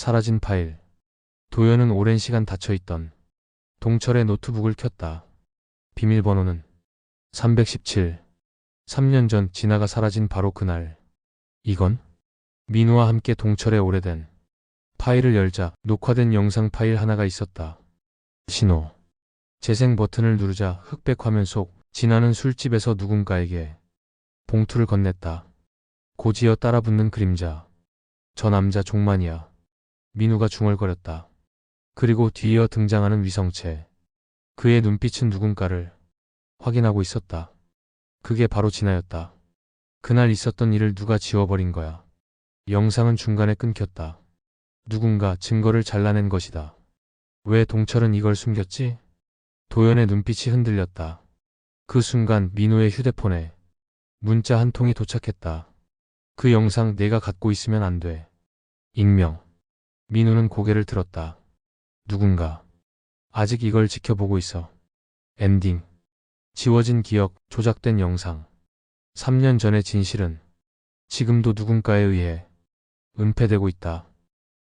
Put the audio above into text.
사라진 파일. 도연은 오랜 시간 닫혀있던 동철의 노트북을 켰다. 비밀번호는 317. 3년 전 진아가 사라진 바로 그날. 이건 민우와 함께 동철의 오래된 파일을 열자 녹화된 영상 파일 하나가 있었다. 신호. 재생 버튼을 누르자 흑백 화면 속 진아는 술집에서 누군가에게 봉투를 건넸다. 고지어 따라 붙는 그림자. 저 남자 종만이야. 민우가 중얼거렸다. 그리고 뒤이어 등장하는 위성체. 그의 눈빛은 누군가를 확인하고 있었다. 그게 바로 진아였다. 그날 있었던 일을 누가 지워버린 거야. 영상은 중간에 끊겼다. 누군가 증거를 잘라낸 것이다. 왜 동철은 이걸 숨겼지? 도연의 눈빛이 흔들렸다. 그 순간 민호의 휴대폰에 문자 한 통이 도착했다. 그 영상 내가 갖고 있으면 안 돼. 익명. 민우는 고개를 들었다. 누군가. 아직 이걸 지켜보고 있어. 엔딩. 지워진 기억, 조작된 영상. 3년 전의 진실은 지금도 누군가에 의해 은폐되고 있다.